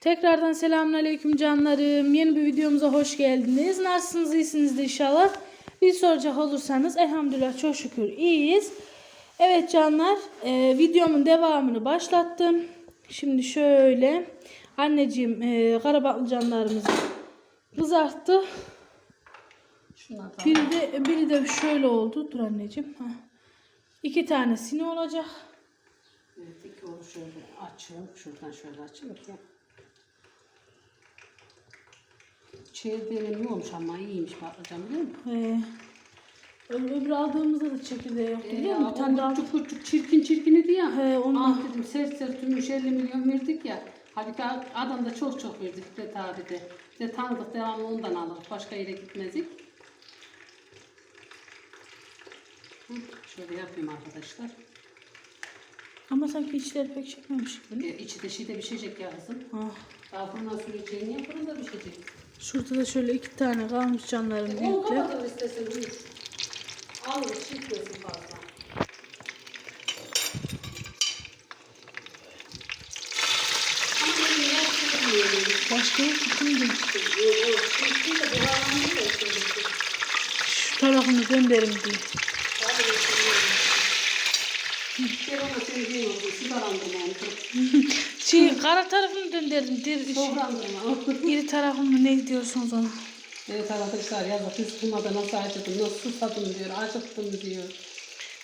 Tekrardan selamünaleyküm canlarım. Yeni bir videomuza hoş geldiniz. Nasılsınız? İyisinizdir inşallah. Bir soracak olursanız elhamdülillah çok şükür iyiyiz. Evet canlar e, videomun devamını başlattım. Şimdi şöyle anneciğim e, karabatlıcanlarımızı kızarttı. Biri de, biri de şöyle oldu. Dur anneciğim. Heh. İki tanesini olacak. Evet, iki onu şöyle açıyorum. Şuradan şöyle açıyorum ki. Çevirdiğim ne olmuş ama iyiymiş patlıcan biliyor musun? Ö- öbür aldığımızda da çekirdeği yoktu biliyor Ee, musun? Bir tane daha küçük küçük çirkin çirkin idi ya. He, ondan. Al dedim sert sert tümüş 50 milyon verdik ya. Halbuki adam da çok çok verdik Fikret abi de. Bir de tanıdık devamlı ondan alırız. Başka yere gitmezdik. Şöyle yapayım arkadaşlar. Ama sanki içleri pek çekmemiş gibi. E, içi de şeyde pişecek ya kızım. Ah. Daha fırına süreceğini ya fırında pişecek. Şurada da şöyle iki tane kalmış canlarım On büyükler. kadar istesin buyur. Alır çiftlesin fazla. Başka yok şimdi. Şu tarafını döndürüm diye. Ben ona söyleyeyim oldu. Sigalandırma onu. Şey kara tarafını döndürdüm. Dir, şey, Soğuklandırma. iri tarafını ne diyorsunuz ona? Evet arkadaşlar yazık biz kımada nasıl acıdım, nasıl susadım diyor, acıktım diyor.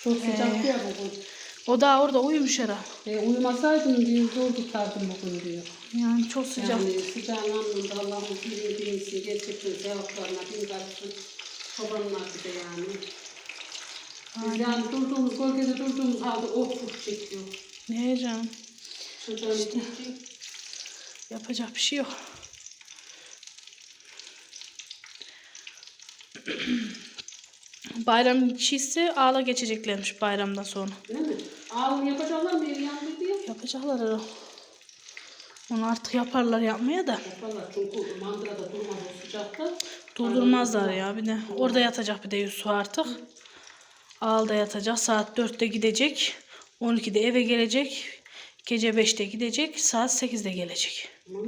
Çok sıcak ya bugün. O da orada uyumuş herhalde. E, uyumasaydım diyor, zor tutardım bugün diyor. Yani çok sıcak. Yani sıcağın anlamında Allah'ın birini bilsin, gerçekten sevaplarına bin karışsın. Çobanlar bir de yani. Biz yani durduğumuz, durduğumuz halde oh oh çekiyor. Ne canım? Çocuğun işte. Yapacak bir şey yok. Bayram içiyse ağla geçeceklermiş bayramdan sonra. Değil mi? Ağlını yapacaklar mı? Evi yandı diye. Yapacaklar herhalde. Onu artık yaparlar yapmaya da. Yaparlar çünkü mandırada durmaz o sıcakta. Durdurmazlar ya bir de. Orada yatacak bir de Yusuf artık. Ağılda yatacak. Saat 4'te gidecek. 12'de eve gelecek. Gece 5'te gidecek. Saat 8'de gelecek. Hı.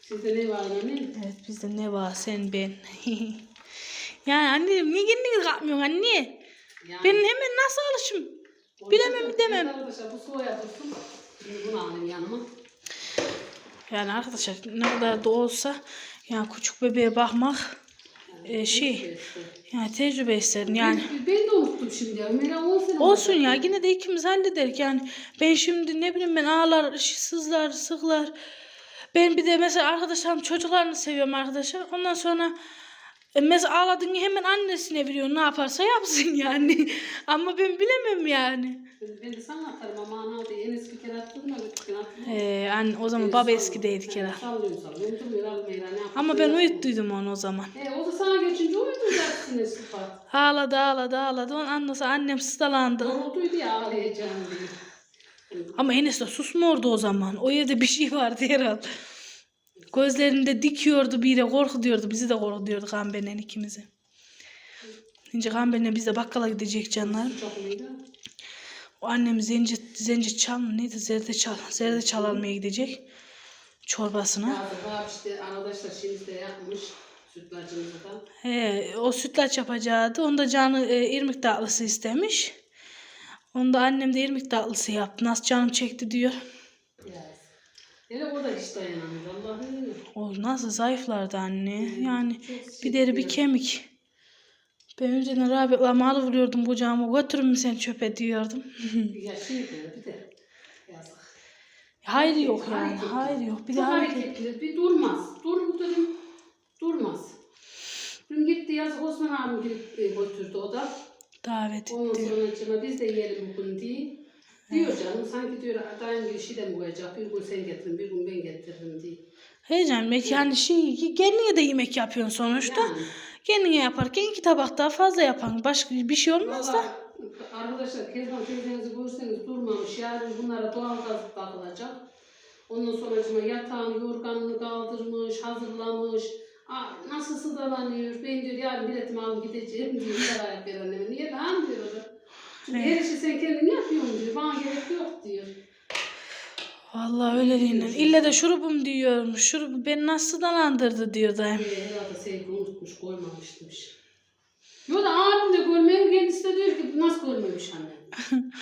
Sizde ne var anne? Evet bizde ne var sen ben. yani anne niye kendiniz kalkmıyorsun anne? Yani, Ben hemen nasıl alışım? bilemem, demem. Arkadaşlar bu soğuya dursun. Şimdi bunu alayım yanıma. Yani arkadaşlar ne kadar da olsa yani küçük bebeğe bakmak e, şey yani tecrübe isterim yani. Ben, ben de unuttum şimdi ya. Ömer'e 10 sene Olsun oldu. ya yine de ikimiz hallederik yani. Ben şimdi ne bileyim ben ağlar, sızlar, sıklar. Ben bir de mesela arkadaşlarım çocuklarını seviyorum arkadaşlar. Ondan sonra mesela ağladın ya hemen annesine veriyor ne yaparsa yapsın yani. Ama ben bilemem yani. Ben, de sana atarım ama ana diye en eski kere. Ben attırma. Ee, anne, o zaman baba eskideydik herhalde. Sallıyorum sallıyorum. Durmuyor almıyor. Ne? Ama ben uyuttuydum onu o zaman. E, o da sana geçince uyutuyacaksın Sıfat. Ağladı ağladı ağladı. Ondan sonra annem sıstalandı. Yorulduydu ya ağlayacağım diye. Ama Enes de susmuyordu o zaman. O yerde bir şey vardı herhalde. Gözlerinde dikiyordu bir de korkutuyordu. Bizi de korkutuyordu Gamber'le ikimizi. Şimdi Gamber'le biz de bakkala gidecek canlar. O annem zenci, zenci çal neydi? Zerde çal. Zerde çal almaya gidecek. Çorbasına. Var işte arkadaşlar şimdi de yapmış sütlacımızı da. He, o sütlaç yapacaktı. Onda canı e, irmik tatlısı istemiş. Onda annem de irmik tatlısı yaptı. Nasıl canım çekti diyor. Yes. Hele o da hiç dayanamıyor. İzniyle. O nasıl zayıflardı anne. Yani bir deri bir kemik. Ben önceden Rabia'la alıvuruyordum kucağıma. Götürün mü sen çöpe diyordum. Ya şey bir de yazık. hayır yok yani. Hayır yok. Bir de Çok hareket. hareketli. Bir durmaz. Dur dedim. Durmaz. Dün gitti yazık Osman abim gidip e, götürdü o da. Davet Ondan etti. sonra cima biz de yiyelim bugün diye. Diyor canım sanki diyor dayım bir şey de mi koyacak? Bir gün sen getirin, bir gün ben getiririm diye. Heyecan belki yani şey kendine de yemek yapıyorsun sonuçta. Yani. Kendine yaparken iki tabak daha fazla yapan. Başka bir şey olmaz da. Arkadaşlar Kezban teyzenizi görseniz durmamış. Yarın bunlara doğal gaz bakılacak. Ondan sonra cima yatağını, yorganını kaldırmış, hazırlamış. Aa, nasıl sıdalanıyor? Ben diyor yarın biletimi alıp gideceğim diyor. Ayak ver anneme. Niye lan diyor. Çünkü her işi sen kendin yapıyorsun diyor. Bana gerek yok diyor. Vallahi öyle değil. İlle de şurubum diyormuş. Şurubu beni nasıl dalandırdı diyor dayım. Ee, Herhalde sevgi unutmuş, koymamış demiş. Yo da abim de görmeyen kendisi de diyor ki nasıl görmemiş anne.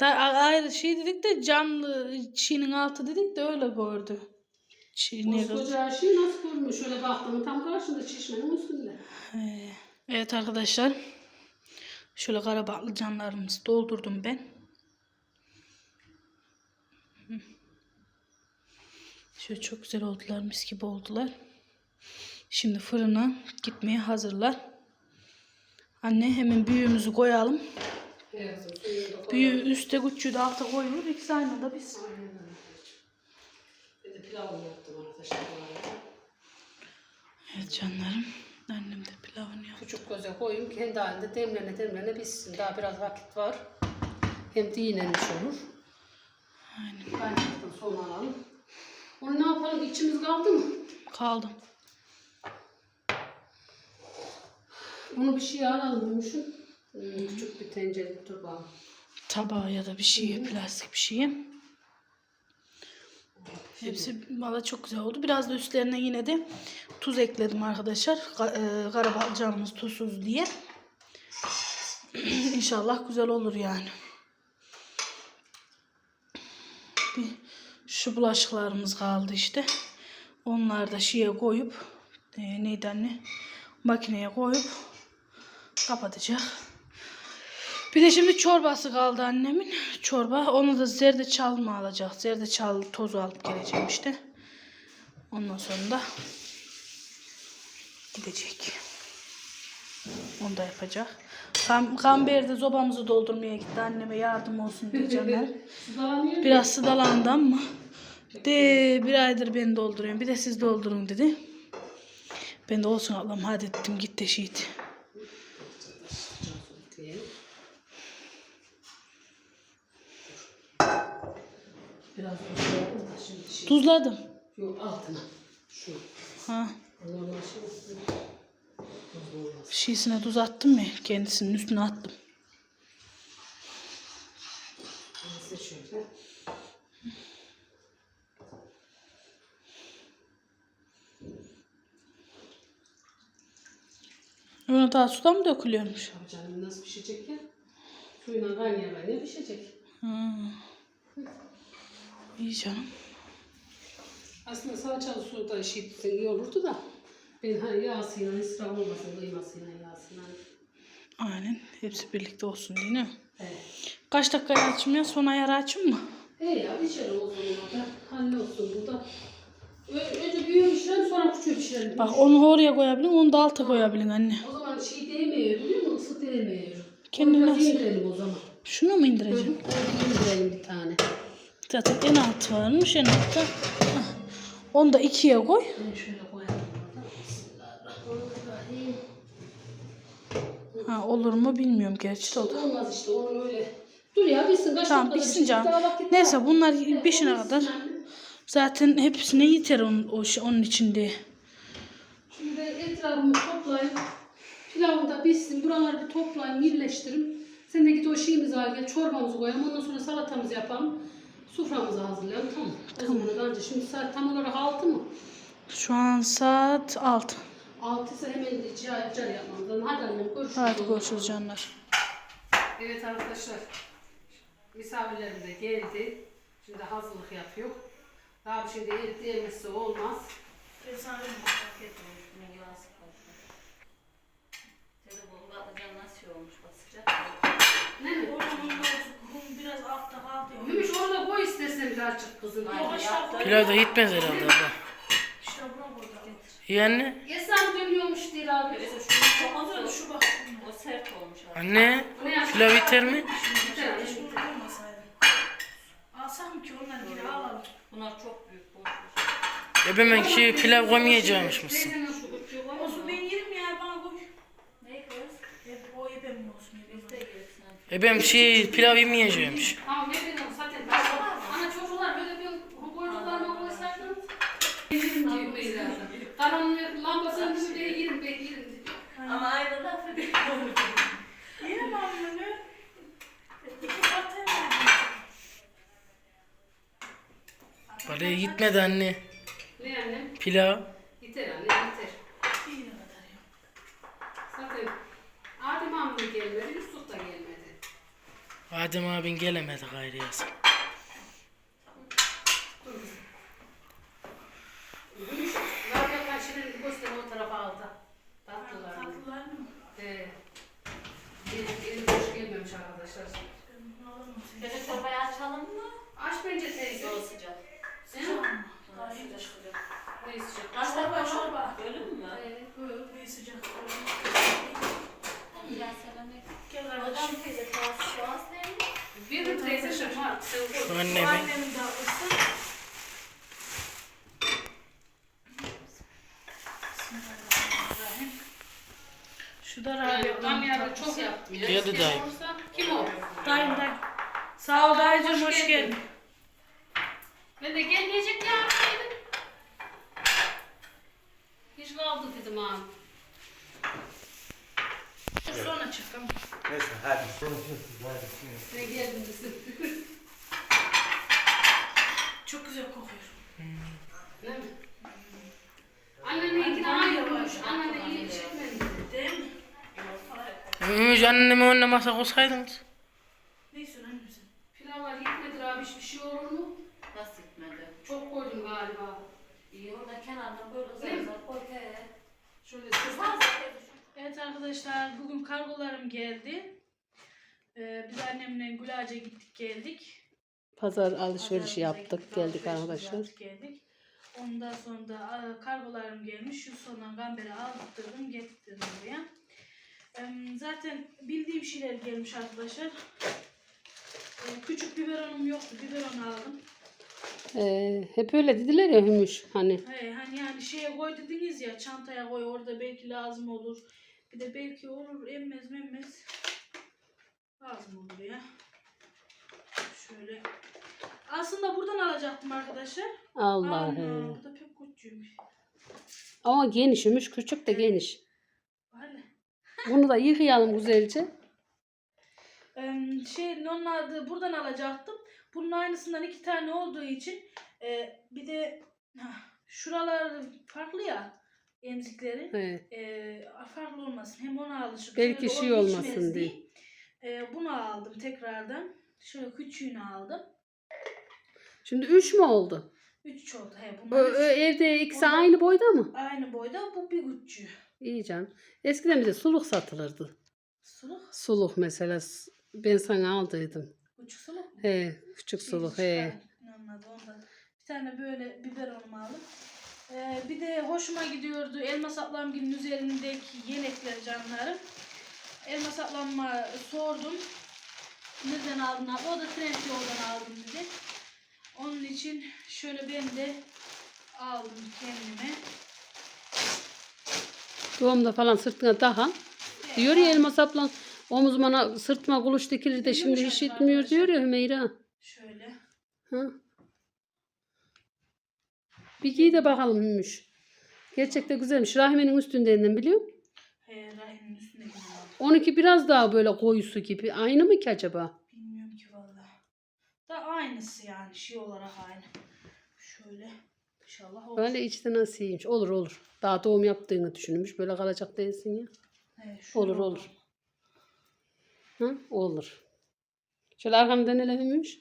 Da ayrı şey dedik de camlı çiğnin altı dedik de öyle gördü. Çiğni Koskoca şey nasıl görmüş? Şöyle baktım tam karşında çeşmenin üstünde. Ee, Evet arkadaşlar. Şöyle kara patlıcanlarımızı doldurdum ben. Şöyle çok güzel oldular. Mis gibi oldular. Şimdi fırına gitmeye hazırlar. Anne hemen büyüğümüzü koyalım. Da. Büyüğü üstte küçüğü de alta koyuyor. İkisi aynı anda biz. De. Evet canlarım. Annem de pilavını yaptı. Küçük göze koyayım kendi halinde demlene demlene pişsin. Daha biraz vakit var. Hem dinlenmiş olur. Aynen. Ben yaptım son alalım. Onu ne yapalım? İçimiz kaldı mı? Kaldım. Bunu bir şey alalım demişim. Hmm, küçük bir tencere bakalım. Tabağı ya da bir şeye, plastik bir şeye. Hepsi valla çok güzel oldu. Biraz da üstlerine yine de tuz ekledim arkadaşlar. Ka- e, tuzsuz diye. İnşallah güzel olur yani. Bir şu bulaşıklarımız kaldı işte. Onları da şeye koyup e, neydi anne? Makineye koyup kapatacak. Bir de şimdi çorbası kaldı annemin. Çorba. Onu da zerdeçal mı alacak? Zerdeçal tozu alıp geleceğim işte. Ondan sonra da gidecek. Onu da yapacak. Kam Kamber de zobamızı doldurmaya gitti. Anneme yardım olsun diye canlar. Sudalanıyor. Biraz sıdalandı ama de bir aydır ben dolduruyorum. Bir de siz doldurun dedi. Ben de olsun ablam hadi dedim git de. Biraz şey. Tuzladım. Yok altına. Şu. Ha. Olmaz. Şişine tuz attım mı? Kendisinin üstüne attım. Ona daha suda mı dökülüyormuş? Tabii canım nasıl pişecek ya? Suyuna kaynaya kaynaya pişecek. Ha. İyi canım. Aslında salçalı suda şişse iyi olurdu da. Yağsıyla israf olmasın, kıymasıyla yağsıyla. Aynen. Hepsi birlikte olsun değil mi? Evet. Kaç dakikaya açayım ya? Son ayarı açayım mı? He ya pişelim o zaman da. Hallolsun burada. Ö- Önce büyüğü pişirelim sonra küçüğü pişirelim. Bak onu oraya koyabilin, onu da alta koyabilin anne. O zaman şey değmiyor biliyor musun? Isı değmiyor. Kendine Onu nasıl- indirelim o zaman. Şunu mu indireceğim? indirelim bir tane. Zaten en alt varmış, en altta. Hah. Onu da ikiye koy. Ben şöyle koyalım burada. Bismillahirrahmanirrahim. Ha, olur mu bilmiyorum gerçi o da. Olmaz işte onu öyle. Dur ya bitsin. Kaç Tamam dakikada bitsin? Daha canım. Neyse bunlar Evet, o kadar. bitsin anne. Zaten hepsine yeter onun, o şey, onun içinde. Şimdi etrafımı toplayayım. Pilavı da bitsin. Buraları bir toplayayım, birleştireyim. Sen de git o şeyimizi al gel. Çorbamızı koyalım. Ondan sonra salatamızı yapalım. Suframızı hazırlayalım. Tamam. Tamam. O zaman önce şimdi saat tam olarak 6 mı? Şu an saat 6. 6 ise hemen de car, car yapmamız lazım. Hadi annem görüşürüz. Hadi görüşürüz canlar. Evet arkadaşlar. Misafirlerimiz de geldi. Şimdi hazırlık yapıyor. Daha bir şey de et diyemezse olmaz. Ne mi? Biraz altta kaldı. Gümüş orada koy istersen birazcık kızım. Pilav da gitmez herhalde abla. İşte buna koydum. Esam dönüyormuş diye abi. Şu bak. O sert olmuş abi. Anne. Bu ne mi? Güzel. Alsam ki onları geri alalım. Bunlar çok büyük boş. Ya ben şey pilav koymayacakmış mısın? Teyzenin şu küçüğü var Olsun ben yerim ya bana koy. Ne kız? Hep o yemem olsun. Biz de gelsin. E ben şey pilav yemeyeceğimmiş. Tamam ne bileyim zaten. Ben- Ana çocuklar böyle bir bu koyduklarına koysaydınız. Yerim diyor Beyza. Karanlık lambasının gibi değil yerim ben yerim diyor. Ama aynı laf ediyor. Yerim abi bunu. İki yerim. Oraya gitmedi anne. Ne annem? Pilav. Yeter anne yeter. Zaten Adem amca gelmedi, Yusuf da gelmedi. Adem abin gelemedi gayrı yaz. Zaten kaşının gösteri o tarafa aldı. Tatlılarını. Ee, benim elim boş gelmemiş arkadaşlar. Şöyle çorbayı açalım mı? Aç bence teyze. Çok sıcak. Sen mi? Daha sıcak sıcak. Ne istiyorsun? Çorba çorba. Bölüm mü? Ee, buyur. Ya sen ne? Hocam teyze kağıt kağıt ne? Bir teyze şaşar. Sen Şu tatlısı. Bismillahirrahmanirrahim. Şu da ben yani tatlısı. çok yaptım. ya. Geldi dayı. Kim o? Dayım dayım. Sağ ol dayıcım Hoş hoş geldin. geldin. Ben de gelmeyecek ya dedim. Hiç kaldı dedim abi. Sonra çıktım. Neyse hadi. Ne geldin desin. Çok güzel kokuyor. Değil mi? Annenin ikna ayırmış. Annene iyi çekmedi. Değil mi? Ümüş annemi önüne masa koysaydınız. Ne istiyorsun annem sen? Pilavlar gitmedir abi hiçbir şey olur mu? Nasıl gitmedi? Çok koydum galiba. İyi orada kenardan böyle zar zar koy te. Şöyle sırf. Evet arkadaşlar bugün kargolarım geldi. Ee, biz annemle Gülac'a gittik geldik. Pazar Pazarımıza gittik, alışverişimizi yaptık, geldik. Ondan sonra da kargolarım gelmiş. Şu sondan gamberi aldırdım, getirdim buraya. Zaten bildiğim şeyler gelmiş arkadaşlar. E, Küçük biberonum yoktu. Biberon aldım. Ee, hep öyle dediler ya Hümüş hani. He, hani yani şeye koy dediniz ya çantaya koy orada belki lazım olur. Bir de belki olur emmez memmez. Lazım olur ya. Şöyle. Aslında buradan alacaktım arkadaşlar. Allah Ana, he. bu da pek küçükmüş. Ama geniş Hümüş küçük de geniş. Vale. Bunu da yıkayalım güzelce. Şey normalde buradan alacaktım. Bunun aynısından iki tane olduğu için e, bir de hah, şuralar farklı ya emzikleri. He. e, farklı olmasın. Hem ona alışıp Belki şöyle şey olmasın içmez diye. E, bunu aldım tekrardan. Şöyle küçüğünü aldım. Şimdi üç mü oldu? Üç oldu. He, bunlar o üç. evde ikisi Orada- aynı boyda mı? Aynı boyda. Bu bir küçüğü. İyi canım. Eskiden bize suluk satılırdı. Suluk. Suluk mesela s- ben sana aldıydım. Küçük suluk mu? He, küçük suluk he. Anladım ondan. Bir tane böyle biberonumu aldım. E, bir de hoşuma gidiyordu elmas ablamgilin üzerindeki yelekler canlarım. Elmas ablama sordum. Nereden aldın? abi? O da trend yoldan aldım dedi. Onun için şöyle ben de aldım kendime. Doğumda falan sırtına daha. Diyor ya elmas ablan omuzuma sırtıma kuluç dikilir de şimdi hiç diyor ya Hümeyra. Şöyle. Ha? Bir giy de bakalım Hümüş. Gerçekten güzelmiş. Rahime'nin üstündenden biliyor musun? He, rahimin üstüne aldım. 12 biraz daha böyle koyusu gibi. Aynı mı ki acaba? Bilmiyorum ki vallahi. Da aynısı yani şey olarak aynı. Şöyle. İnşallah olur. Böyle içten nasıl iyiymiş. Olur olur. Daha doğum yaptığını düşünmüş. Böyle kalacak değilsin ya. He, şöyle Olur olur. Hı? Olur. Şöyle arkamdan ele Hümüş.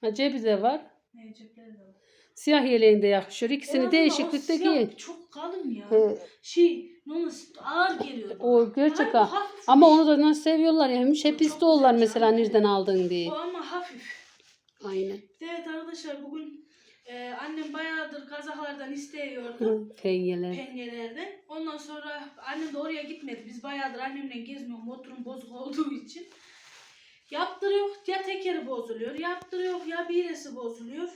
Ha cebi de var. Ne cepleri de var. Siyah yeleğinde yakışıyor. En İkisini azından değişiklikte siyah giyin. Çok kalın ya. He. Şey, olur ağır geliyor. O gerçek ha. hafif. Ama onu da nasıl seviyorlar ya. Hümüş hep Çok istiyorlar güzel mesela nereden aldın diye. O ama hafif. Aynen. Evet arkadaşlar bugün e, annem bayağıdır kazaklardan isteyiyordu. Hı, Penyeler. penyelerden. Ondan sonra annem de oraya gitmedi. Biz bayağıdır annemle gezmiyoruz. Motorum bozuk olduğu için. Yaptırıyor ya tekeri bozuluyor. Yaptırıyor ya birisi bozuluyor.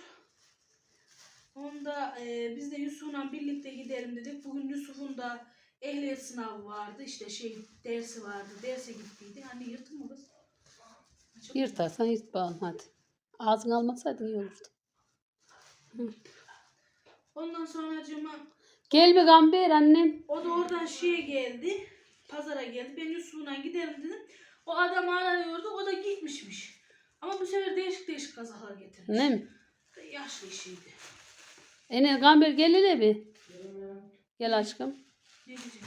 Onda e, biz de Yusuf'la birlikte gidelim dedik. Bugün Yusuf'un da ehliyet sınavı vardı. İşte şey dersi vardı. Derse gittiydi. Anne yırtın mı kız? Mı? Yırtarsan yırt bakalım hadi. Ağzını almasaydın iyi olurdu. Ondan sonra cıma Gel be Gamber annem. O da oradan şeye geldi. Pazara geldi. Ben Yusuf'la gidelim dedim. O adam arıyordu. O da gitmişmiş. Ama bu sefer değişik değişik kazaklar getirmiş. Ne mi? Yaşlı işiydi. Ene Gamber gel hele bir. Gel aşkım. Ne diyeceğim?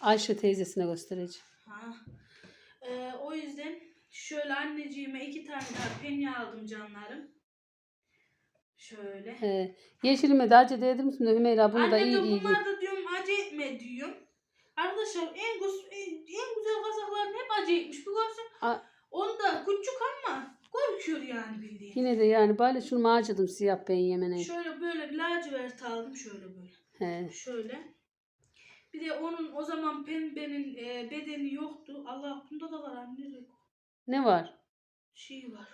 Ayşe teyzesine göstereceğim. Ha. Ee, o yüzden şöyle anneciğime iki tane daha penye aldım canlarım. Şöyle. He. Yeşilime de acı dedim misin Hümeyra bunu da iyi diyor iyi bunlar da diyorum acı etme diyorum. Arkadaşlar en, güz- en, en güzel kazakların hep acı etmiş. Bir görsen A- onda küçük ama korkuyor yani bildiğin. Yine de yani böyle şunu acıdım siyah ben yemene. Şöyle böyle bir lacivert aldım şöyle böyle. He. Şöyle. Bir de onun o zaman pembenin e, bedeni yoktu. Allah bunda da var anne. Ne var? Şey var.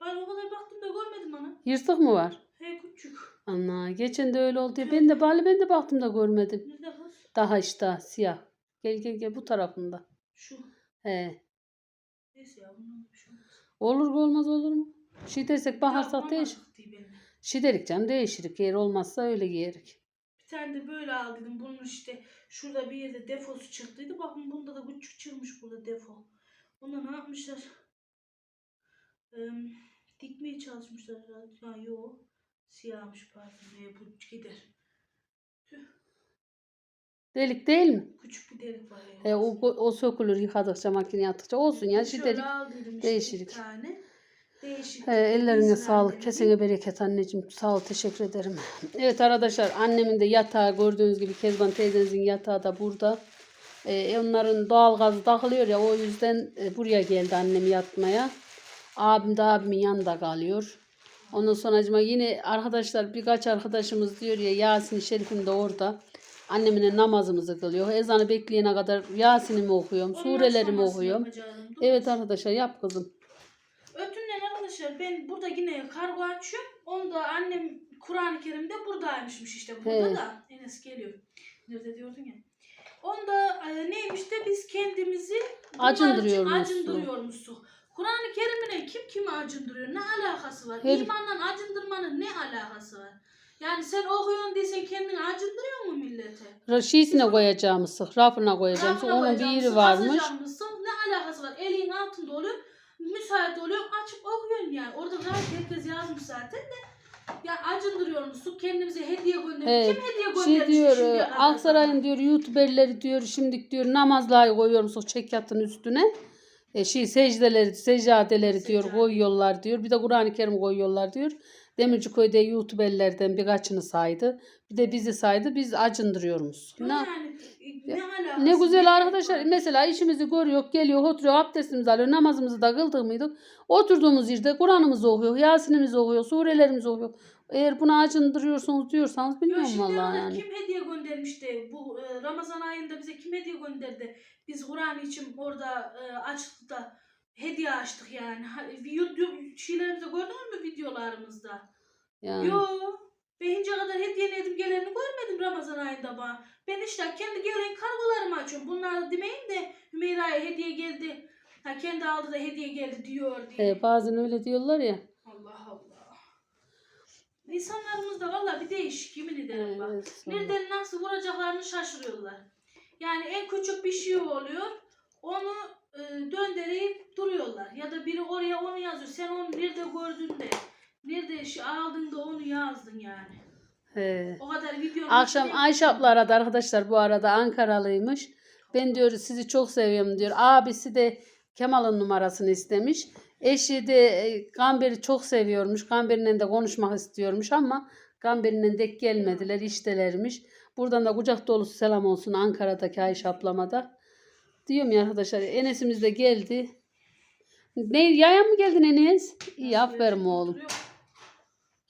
Ben o kadar baktım da görmedim ana. Yırtık mı var? He küçük. Ana geçen de öyle oldu ya. Ben de bari ben de baktım da görmedim. Nerede kız? Daha işte siyah. Gel gel gel bu tarafında. Şu. He. Neyse ya bundan bir şey olmaz. Olur mu olmaz olur mu? Şey dersek baharsak değişir. Şey derik canım değişirik. Eğer olmazsa öyle giyerik. Bir tane de böyle aldıydım. Bunun işte şurada bir yerde defosu çıktıydı. Bakın bunda da küçük çıkmış burada defo. Bunda ne yapmışlar? Ee, dikmeye çalışmışlar herhalde. Ha yok. Siyahmış pardon. Ee, bu gider. Delik değil mi? Küçük bir delik var. ya. He, o, o sökülür yıkadıkça makineye attıkça. Olsun ya Şöyle işte değişiklik. bir tane. Değişik. Ellerine Bizim sağlık. annemin. Kesene bereket anneciğim. Sağ ol. Teşekkür ederim. Evet arkadaşlar annemin de yatağı gördüğünüz gibi Kezban teyzenizin yatağı da burada. Ee, onların doğalgazı takılıyor ya o yüzden e, buraya geldi annem yatmaya. Abim de abimin yanında kalıyor. Ondan sonra yine arkadaşlar birkaç arkadaşımız diyor ya Yasin Şerif'im de orada. Annemine namazımızı kılıyor. Ezanı bekleyene kadar Yasin'imi okuyorum. Ondan Surelerimi okuyorum. Evet arkadaşlar yap kızım. Arkadaşlar ben burada yine kargo açıyorum. Onda annem Kur'an-ı Kerim'de buradaymışmış işte. Burada He. da Enes geliyor. Nerede diyordun ya. Onda e, neymiş de biz kendimizi bunlar için Acındırıyormuşsun. Kur'an-ı Kerim'le kim kimi acındırıyor? Ne alakası var? Her- İmanla acındırmanın ne alakası var? Yani sen okuyorsun diysen kendini acındırıyor mu millete? Şiisine koyacağımız, rafına koyacağımız. Onun bir yeri varmış. asacağımızı Ne alakası var? Elin altında oluyor. Müsait oluyor. Açıp okuyorsun yani. Orada gayet herkes yazmış zaten de. Ya acındırıyor musun? Kendimize hediye gönderiyor. Evet. Kim hediye göndermiş? Şey diyor, e, Aksaray'ın diyor youtuberleri diyor şimdi diyor namazları koyuyormuş o çekyatın üstüne. E, şey secdeleri, seccadeleri diyor Seccade. koyuyorlar diyor. Bir de Kur'an-ı Kerim koyuyorlar diyor. Demirci köyde youtuberlerden birkaçını saydı. Bir de bizi saydı. Biz acındırıyormuş. Yok Ne, yani, ne ne güzel arkadaşlar. Mesela işimizi görüyor, geliyor, oturuyor, abdestimizi alıyor, namazımızı da kıldık mıydık? Oturduğumuz yerde Kur'an'ımızı okuyor, Yasin'imizi okuyor, surelerimizi okuyor. Eğer buna acındırıyorsunuz diyorsanız Yok bilmiyorum şimdiye vallahi yani. kim hediye göndermiş de bu e, Ramazan ayında bize kim hediye gönderdi? Biz Kur'an için orada e, açtık da hediye açtık yani. Şeylerimizi gördünüz mü videolarımızda? Yani. Yo. Ben hince kadar hediyeledim geleni görmedim Ramazan ayında bana. Ben işte kendi gelen kargolarımı açıyorum. Bunlar demeyin de Hümeyra'ya hediye geldi. Ha kendi aldı da hediye geldi diyor diye. E, bazen öyle diyorlar ya. Allah Allah. İnsanlarımız da valla bir değişik yemin ederim bak. Evet, Nereden nasıl vuracaklarını şaşırıyorlar. Yani en küçük bir şey oluyor. Onu e, döndürüp duruyorlar. Ya da biri oraya onu yazıyor. Sen onu nerede gördün de. Nerede şey aldın da onu yazdın yani. He. O kadar video. Akşam Ayşe abla aradı arkadaşlar bu arada Ankaralıymış. Ben diyor sizi çok seviyorum diyor. Abisi de Kemal'ın numarasını istemiş. Eşi de e, Gamber'i çok seviyormuş. Gamber'le de konuşmak istiyormuş ama Gamber'le dek gelmediler iştelermiş. Buradan da kucak dolusu selam olsun Ankara'daki Ayşe ablama da. Diyorum ya arkadaşlar Enes'imiz de geldi. Ne yaya mı geldin Enes? İyi aferin oğlum.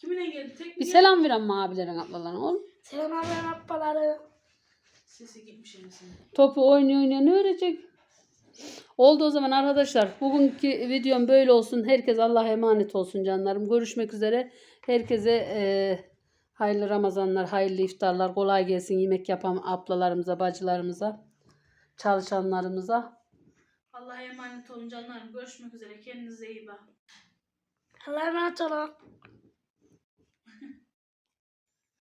Kimine geldi? Tek Bir mi selam ver ama abilerin ablalarına oğlum. Selam abi ablaları. Sesi gitmiş Enes'in. Topu oynuyor oynuyor ne öğrenecek? Oldu o zaman arkadaşlar. Bugünkü videom böyle olsun. Herkes Allah'a emanet olsun canlarım. Görüşmek üzere. Herkese eee, hayırlı Ramazanlar, hayırlı iftarlar. Kolay gelsin yemek yapan ablalarımıza, bacılarımıza, çalışanlarımıza. Allah'a emanet olun canlarım. Görüşmek üzere. Kendinize iyi bakın. Allah'a emanet olun.